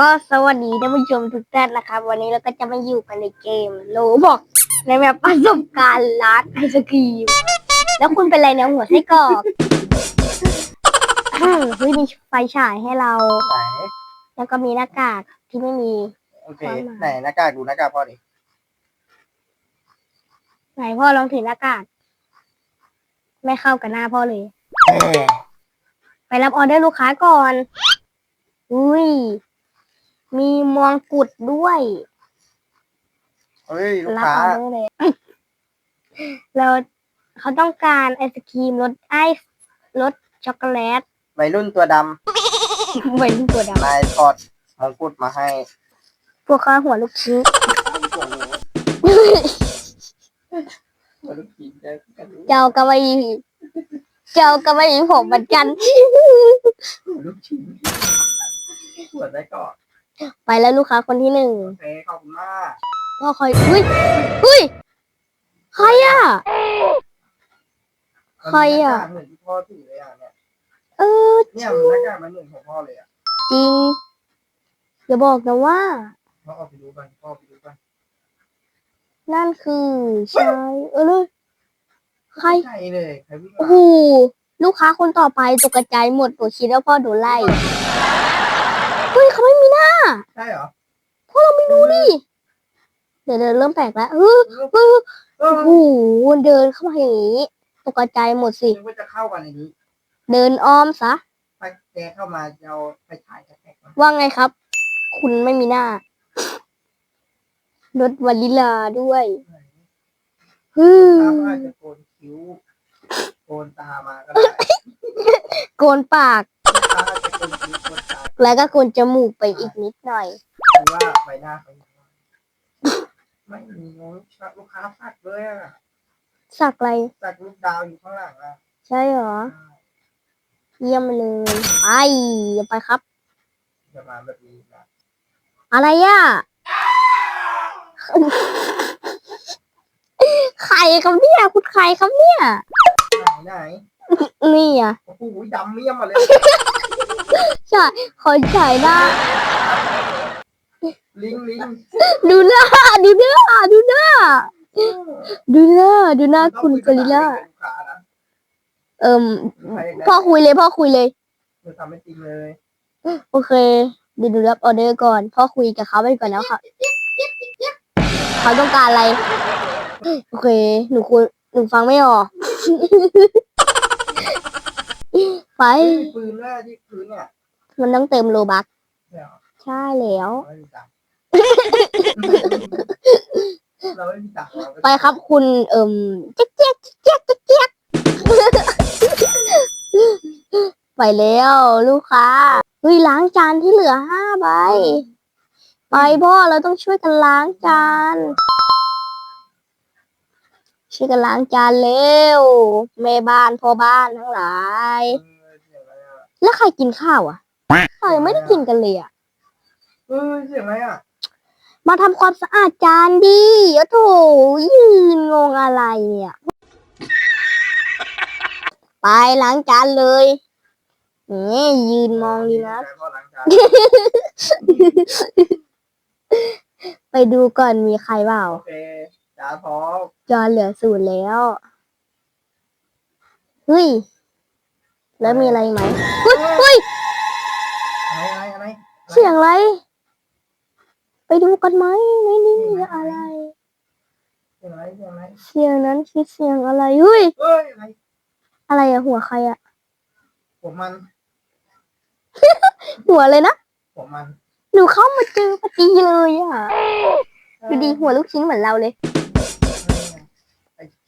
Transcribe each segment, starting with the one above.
ก็สวัสดีท่านผู้ชมทุกท่านนะครับ วันนี้เราก็จะมาอยู่กันในเกมโลบอกในแบบประสบการณ์ร้านไอศกรีม แล้วคุณเป็นอะไรเนี่ยหัวไส้กรอกเฮ้ยมีไฟฉายให้เรา ไหนแล้วก็มีหน้ากากที่ไม่มี โอเคความหมาย ไหนหน้ากากดูหน้ากากพ่อดิไหนพ่อลองถือหน้ากากไม่เข้ากับหน้าพ่อเลย เอ้ยไปรับออเดอร์ลูกค้าก่อน อุ้ย มีมวงกุฎด้วยเฮ้ยลูกรับค้าออเดอร์เลยเราเขาต้องการไอศครีมรสไอซ์รสช็อกโกแลตวัยรุ่นตัวดไว้ที่ตัวดำนายถอดมงกุฎมาให้ำพวกเขาหัวลูกชิ้นหัวลูกชิ้นได้กันเจ้าก็ไม่เจ้าก็ไม่มีผมเหมือนกันหัวลูกชิ้นหัวได้ก่อน ไปแล้วลูกค้าคนที่หนึ่งโอเคขอบคุณมากพ่อคอยอุ้ยอุ้ยใครอะ ใครอะมันหน้ากากเหมือนที่พ่อถือเลยอะเนี่ยเออเนี่ยมันหน้ากากมันเหมือนของพ่อเลยอะจริงอย่าบอกนะว่า พ่อเอาไปดูกันพ่อไปดูกันนั่นคือชายเออเลยใครใช่เลยใครวิ่งโอ้มาโหลูกค้าคนต่อไปตกใจหมดหนูคิดว่าพ่อโดนไล่เฮ้ยเขาไม่มีหน้า ใช่ เหรอพ่อเราไม่รู้ดิเดี๋ยวเดินเริ่มแปลกแล้วเออเออเอโอ้อโหเดินเข้ามาอย่างนี้ตกใจหมดสิ นึกว่าจะเข้ากันในนี้เดินอ้อมซะถ้าแกเข้ามาจะเอาไปถ่ายกระแทกนะว่าไงครับ คุณไม่มีหน้ารถวาลิลาด้วยฮึถ้าว่าจะโกนคิ้ว โกนตามาก็ได้โกนปากถ้าจะโกนคิ้วโกนตา แล้วก็โกนจมูกไปอีกนิดหน่อยหรือว่าใบหน้าเขาอยู่ข้างหลังไม่มีลูกค้าลูกค้าสักเลยอะสักอะไรสักลูกดาวอยู่ข้างหลังอะใช่เหรอ เยี่ยมเลยไปอย่าไปครับจะมาแบบนี้นะอะไรอะใครครับเนี่ยคุณใครครับเนี่ยไหนไหนนี่อะโอ้โหดำเมี่ยมมาเลย ใช่ขอฉายหน้า ลิงลิงดูหน้า ดูหน้า ดูหน้า ดูหน้า ดูหน้าคุณกอริลล่าลูกค้านะเอิ่มใครอยากได้พ่อคุยเลย พ่อคุยเลยจะทำไม่จริงเลย โอเคเดี๋ยวดูรับออเดอร์ก่อน พ่อคุยกับเขาไปก่อนแล้วค่ะ เขาต้องการอะไร โอเค หนูคุยหนูฟังไม่ออก ไปเฮ้ยมีปืนแร่ที่พื้นเนี่ยมันต้องเติมโลบักเนี่ยเหรอใช่แล้ว เราไม่มีตังค์ เราไม่มีตังค์เราก็ไปครับคุณเอิ่มเจ๊กเจ๊กเจ๊กเจ๊กเจ๊กไปแล้วลูกค้าเฮ้ยล้างจานที่เหลือห้าใบไปพ่อเราต้องช่วยกันล้างจาน ช่วยกันล้างจานเร็วแม่บ้านพ่อบ้านทั้งหลายเออเสียงอะไรอะแล้วใครกินข้าวอะเรายังไม่ได้กินกันเลยอะเออเสียงอะไรอะ มาทำความสะอาดจานดิโอ้โถยืนงงอะไรเนี่ยไปล้างจานเลยนี่ยืนมองดีนะใจพ่อล้างจานไปดูก่อนมีใครเปล่าโอเค จานพร้อมจานเหลือศูนย์แล้ว เฮ้ย แล้วมีอะไรไหมเฮ้ยเฮ้ยอะไรอะไรอะไรเสียงอะไร ไปดูกันไหมในนี้มีอะไร เสียงอะไรเสียงอะไรเสียงนั้นคือเสียงอะไรเฮ้ยเอ้ยอะไรอะไรอะหัวใครอะผมมัน หัวเลยนะ ผมมัน หนูเข้ามาเจอพอดีเลยอะดูดีหัวลูกชิ้นเหมือนเราเลยไอ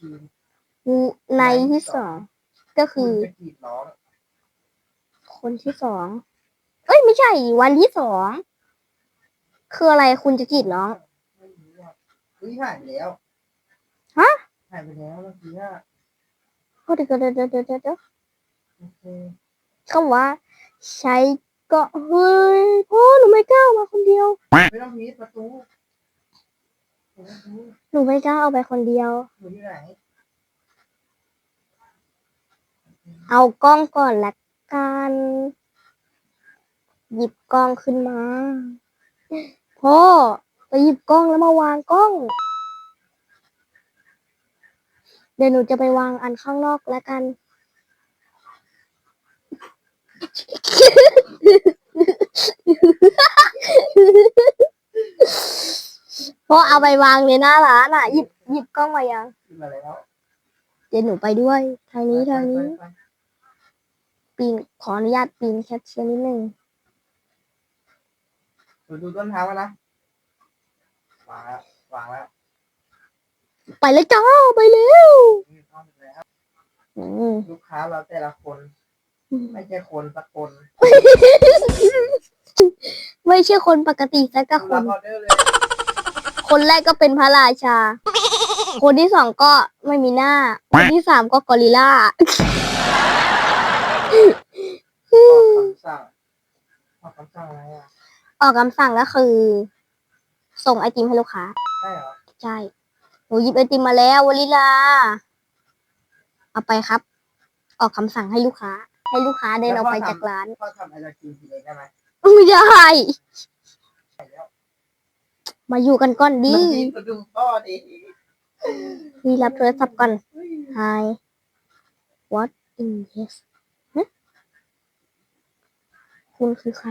ทีมในที่สองก็คือณจะกรีดน้องคนที่สองเอ้ยไม่ใช่ วันที่สองคืออะไรคุณจะกรีดร้อง ไม่รู้อะเฮ้ยหายไปแล้วฮะ หายไปแล้วเมื่อกี้อะโอ้เดี๋ยวเดี๋ยวเดี๋ยวเดี๋ยวเดี๋ยวโอเคคำว่า ใช้ก็เฮ้ยพ่อหนูไม่กล้าเอามาคนเดียวไม่ต้องมีประตูประตู หนูไม่กล้าเอาไปคนเดียว อยู่ที่ไหนเอากล้องก่อนละกัน หยิบกล้องขึ้นมา พ่อไปหยิบกล้องแล้วมาวางกล้อง เดี๋ยวหนูจะไปวางอันข้างนอกแล้วกัน พ่อเอาไปวางในหน้าร้านอะ หยิบหยิบกล้องมายังขึ้นมาแล้วเดี๋ยวหนูไปด้วย ทางนี้ทางนี้ ไปไปไปปีนขออนุญาตปีนแคชเชียร์นิดนึงดูดูต้นเท้ากันนะวางแล้ววางแล้วไปเลยจ้าไปเร็วนี่เข้าไปแล้ว อืมลูกค้าเราแต่ละคน ไม่ใช่คนสักคนไม่ใช่คนปกติสักกับครันบออเดอร์เลย คนแรกก็เป็นพระราชา คนที่สองก็ไม่มีหน้า คนที่สามก็กอริลลาออกคำสั่งออกคำสั่งอะไรอะออกคำสั่งก็คือ ส่งไอติมให้ลูกค้า ใช่เหรอ ใช่ หนูหยิบไอติมมาแล้ววลิลา เอาไปครับ ออกคำสั่งให้ลูกค้า ให้ลูกค้าเดินออกไปจากร้าน พ่อทำไอศกรีมกินเองได้ไหมไม่ได้ใช่แล้ว มาอยู่กันก่อนดิมันดีกว่าดูพ่อดินี่รับโทรศัพท์ก่อน Hi What is this ฮะคุณคือใคร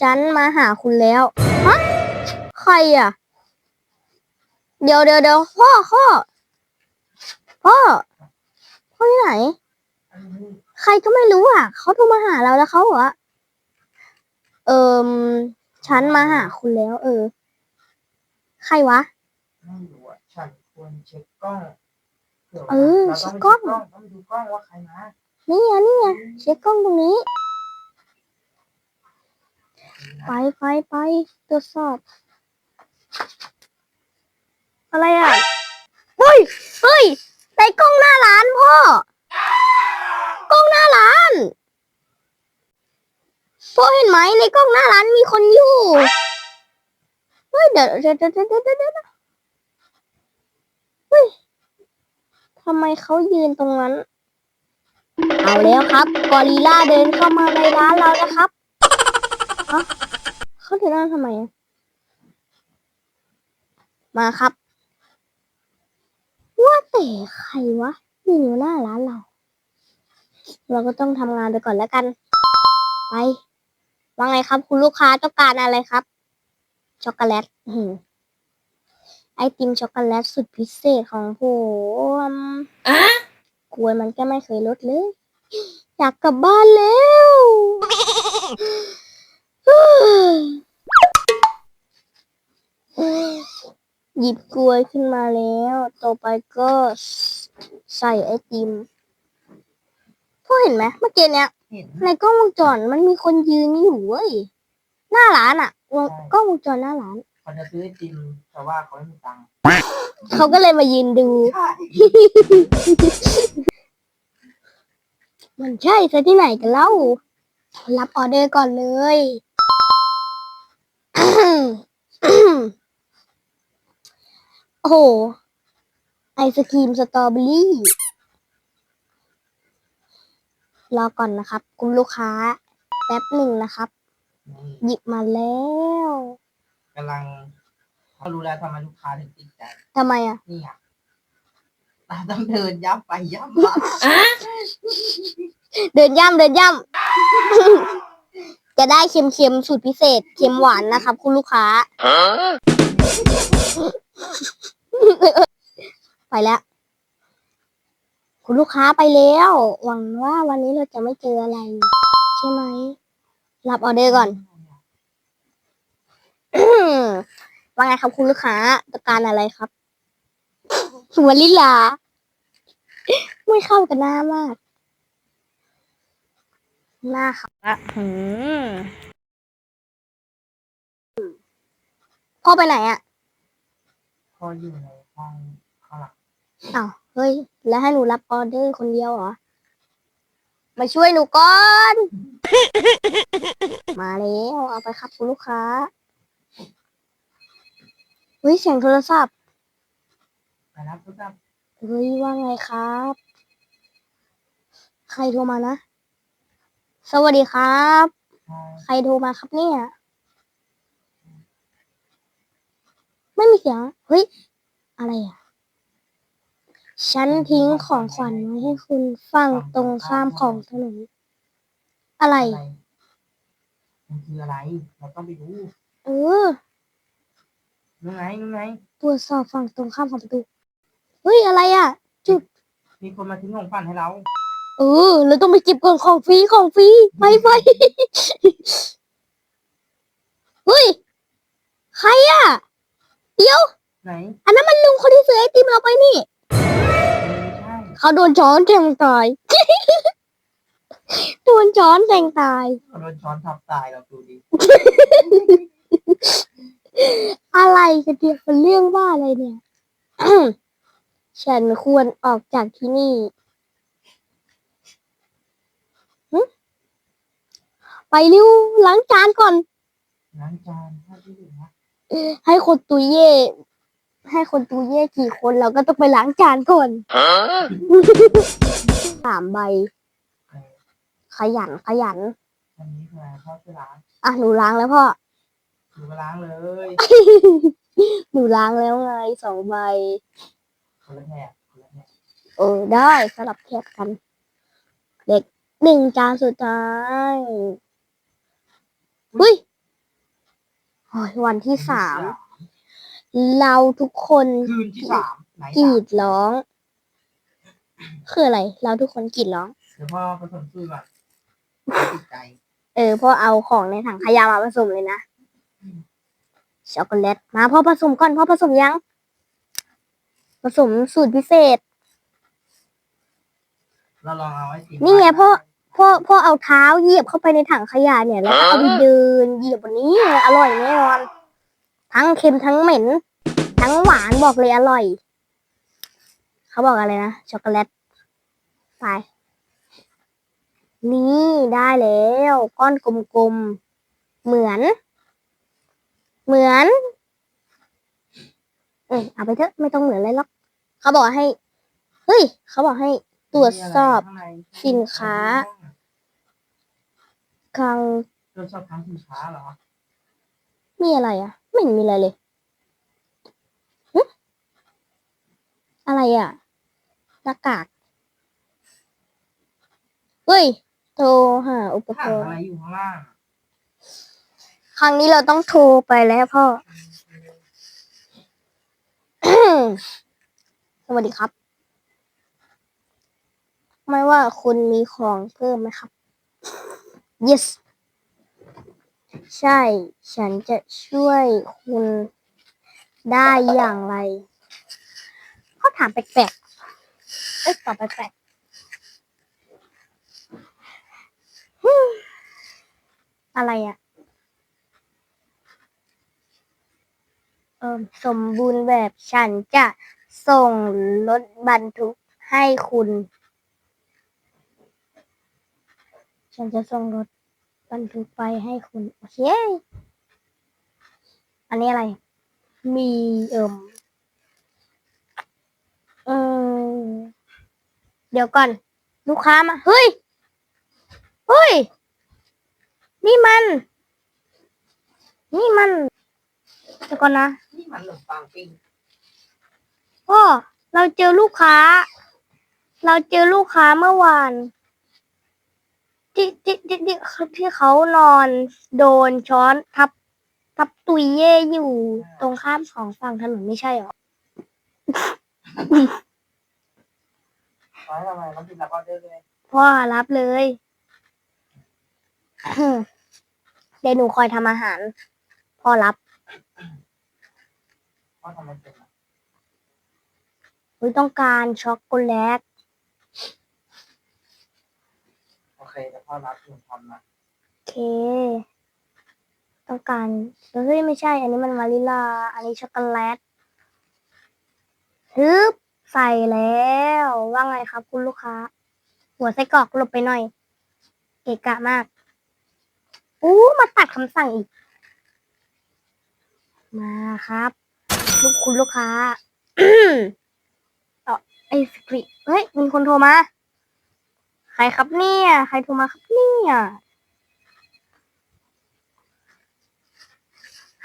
ฉันมาหาคุณแล้วฮะใครอะ เดี๋ยวเดี๋ยวเดี๋ยวพ่อพ่อพ่อพ่อที่ไหนอันนี้ใครก็ไม่รู้อะ เขาโทรมาหาเราแล้วเขาบอกว่าเอิม ฉันมาหาคุณแล้ว เออ ใครวะ ไม่รู้อะฉันควรเช็คกล้องดี๋ยวนะเออราเช็ต้คกล้องต้องไปดูกล้องว่าใครมานี่ไงนี่ไงเช็คกล้องตรงนี้ ไปไปไปตรวจสอบ อะไรอะ เฮ้ย เฮ้ยในกล้องหน้าร้านพ่อ กล้องหน้าร้าน พ่อเห็นไหมใน กล้องหน้าร้านมีคนอยู่ เฮ้ยเดี๋ยวเดี๋ยวเดี๋ยวเดี๋ยวเดี๋ยวเฮ้ยทำไมเขายืนตรงนั้น เอาแล้วครับ กอริล่าเดินเข้ามาในร้านเรานะครับเอ้าเขาเดินมาทำไม มาครับ ว่าแต่ใครวะยืนอยู่หน้าร้านเรา เราก็ต้องทำงานไปก่อนแล้วกัน ไป ว่าไงครับ คุณลูกค้าต้องการอะไรครับ ช็อกโกแลตอื้อหือไอติมช็อกโกแลตสุดพิเศษของผมกล้วยมันก็ไม่เคยลดเลย อยากกลับบ้านแล้วหยิบกล้วยขึ้นมาแล้ว ต่อไปก็ใส่ไอติม พ่อเห็นไหมเมื่อกี้เนี้ย เห็นในกล้องวงจรมันมีคนยืนอยู่เว้ย หน้าร้านอะวงใช่กล้องวงจรหน้าร้าน เขาจะซื้อไอติมแต่ว่าเขาไม่มีตังค์เขาก็เลยมายืนดู ใช่มันใช่ซะที่ไหนกันเล่า รับออเดอร์ก่อนเลย โอ้โห ไอศครีมสตรอเบอรี่ รอก่อนนะครับคุณลูกค้าแป๊บหนึ่งนะครับ นี่หยิบมาแล้วกำลังเขารู้แล้วทำไมลูกค้าถึงติดใจทำไมอะ นี่อะตาต้องเดินย้ำไปย้ำมาเดินย่ำเดินย่ำ จะได้เค็มๆสูตรพิเศษ เค็มหวานนะครับ คุณลูกค้า ไปแล้ว คุณลูกค้าไปแล้ว หวังว่าวันนี้เราจะไม่เจออะไร ใช่ไหม รับออเดอร์ก่อนว่าไงครับคุณลูกค้าต้องการอะไรครับหัวลิลา ไม่เข้ากันหน้ามาก หน้าเขาอะหืมพ่อไปไหนอะ พออยู่ในห้องข้างหลังอ้าวเฮ้ย แล้วให้หนูรับออเดอร์คนเดียวเหรอ มาช่วยหนูก่อน มาแล้วเอาไปครับคุณลูกค้าเฮ้ยเสียงโทรศัพท์ไปรับทุกท่านเฮ้ยว่าไงครับ ใครโทรมานะ สวัสดีครับอ่าใครโทรมาครับเนี่ย ไม่มีเสียง เฮ้ย อะไรอะ ฉันทิ้งของขวัญไว้ให้คุณฝั่งตรงข้ามของถนนอะไรอะไร มันคืออะไร เราต้องไปดูเออนู่นไงนู่นไง ตรวจสอบฝั่งตรงข้ามของประตู เฮ้ย อะไรอะ จุด มีคนมาทิ้งของขวัญให้เรา เออ เราต้องไปเก็บก่อนของฟรีของฟรีไปไปเฮ้ย ใครอะ เดี๋ยว ไหน อันนั้นมันลุงคนที่ซื้อไอติมเราไปนี่ไม่ใช่ เขาโดนช้อนแทงตาย โดนช้อนแทงตายเราโดนช้อนทับตายเราดูดิอะไรกันเนี่ยเป็นเรื่องว่าอะไรเนี่ย ฉันควรออกจากที่นี่หึไปเร็วล้างจานก่อนล้างจานถ้าที่อยู่นะให้คนตุยเย่ ให้คนตุยเย่กี่คนเราก็ต้องไปล้างจานก่อนสามใบเออขยันขยันอันนี้คืออะไรพ่อจะล้างอะหนูล้างแล้วพ่อหนูก็ล้างเลยหนูล้างแล้วไงสองใบคนละแถบคนละแถบเออได้สลับแทบกัน เด็กหนึ่งจานสุดท้ายเฮ้ยโอ้ยวันที่สาม เราทุกคนคืนที่สามไหนกรีสามดร้อง คืออะไร เราทุกคนกรีดร้อง เดี๋ยวพ่อผสมสูตรก่อนติดใจเออพ่อเอาของในถังขยะมาผสมเลยนะช็อกโกแลตมาพ่อผสมก่อนพ่อผสมยัง ผสมสูตรพิเศษ เราลองเอาไอติมนี่ไงพ่อ พ่อพ่อเอาเท้าเหยียบเข้าไปในถังขยะเนี่ย แล้วก็เอาไปเดินเหยียบบนนี้อร่อยแน่นอน ทั้งเค็มทั้งเหม็น ทั้งหวานบอกเลยอร่อย เขาบอกอะไรนะช็อกโกแลตไปนี่ได้แล้วก้อนกลมๆเหมือน เหมือน เออเอาไปเถอะไม่ต้องเหมือนเลยหรอกเขาบอกให้ เฮ้ย เขาบอกให้ตรวจสอบมีะไรข้างในสินค้าคลังตรวจสอบทางสินค้าเหรอ มีอะไรอะ ไม่เห็นมีอะไรเลยหึอะไรอะหน้ากาก เฮ้ย โทรหาอุปกถังรอะไรณ์อยู่ข้างล่างอะครั้งนี้เราต้องโทรไปแล้วพ่อ สวัสดีครับ ไม่ว่าคุณมีของเพิ่มไหมครับ yes ใช่ ฉันจะช่วยคุณได้อย่างไร เขาถามแปลกๆ เอ้ยตอบแปลกๆอะไรอะ่ะเออสมบูรณ์แบบฉันจะส่งรถบรรทุกให้คุณ ฉันจะส่งรถ บรรทุกไปให้คุณ โอเค อันนี้อะไร มีเอิมเออเดี๋ยวก่อน ลูกค้ามา เฮ้ย เฮ้ย นี่มัน นี่มัน เดี๋ยวก่อนนะ นี่มันขนมปังปิ้งพ่อเราเจอลูกค้า เราเจอลูกค้าเมื่อวาน ที่ที่ที่ที่ที่เขานอนโดนช้อนทับทับตุยเย่อยู่ตรงข้ามสองฝั่งถนนไม่ใช่หรอไว้ทำไมน้ำพริกรับออเดอร์เลยพ่อรับเลยเดี๋ยวหนูคอยทำอาหาร พ่อรับพ่อทำมันเป็นอะอุ้ยต้องการช็อกโกแลต โอ เคแต่พ่อรับหนูทำนะโอเค ต้องการเฮ้ยไม่ใช่ อันนี้มันวานิลลา อันนี้ช็อกโกแลตฮึบใส่แล้ว ว่าไงครับ คุณลูกค้า หัวไส้กรอกหลบไปหน่อย เกะกะมาก อู้มาตัดคำสั่งอีก มาครับ ลูกคุณลูกค้า เออไอศกรีเฮ้ย มีคนโทรมา รรครับเนี่ย ใครโทรมาครับเนี่ย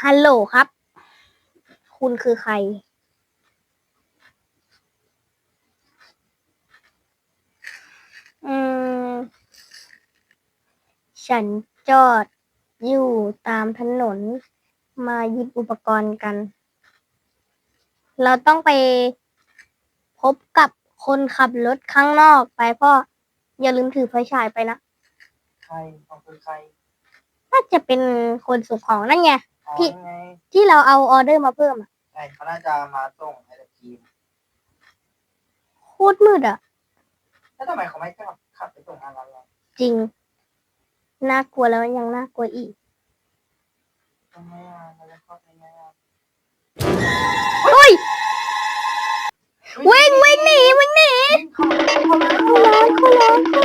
ฮัลโหลครับ คุณคือใคร อืม ฉันจอดอยู่ตามถนน มาหยิบอุปกรณ์กัน เราต้องไปพบกับคนขับรถข้างนอกไปพ่อ อย่าลืมถือไฟฉายไปนะ ใครของคือใครน่าจะเป็นคนส่งของนั่นไง อ๋อพี่ยังไงที่เราเอาออเดอร์มาเพิ่มอะใช่เขาน่าจะมาส่งไอ้ตะกีม โคตรมืดอะ แล้วทำไมเขาไม่ขับขับไปส่งงานเราล่ะจริง น่ากลัวแล้วยังน่ากลัวอีกทำไมอะเราจะเข้าไปไงอะเฮ้ย วิ่งวิ่งหนีวิ่งหนีวิ่งเข้ามาเข้ามาเข้าร้านเข้าร้านเข้า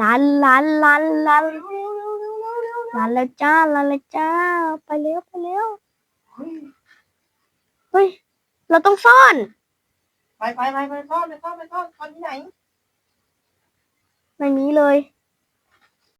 ร้านร้านร้านร้านร้านเร็วเร็วเร็วเร็วเร็วเร็วร้านแล้วจ้าร้านแล้วจ้า ไปเร็วไปเร็วเฮ้ยเฮ้ยเราต้องซ่อน ไปไปไปไปซ่อนไปซ่อนไปซ่อนซ่อนที่ไหนไม่มีเลย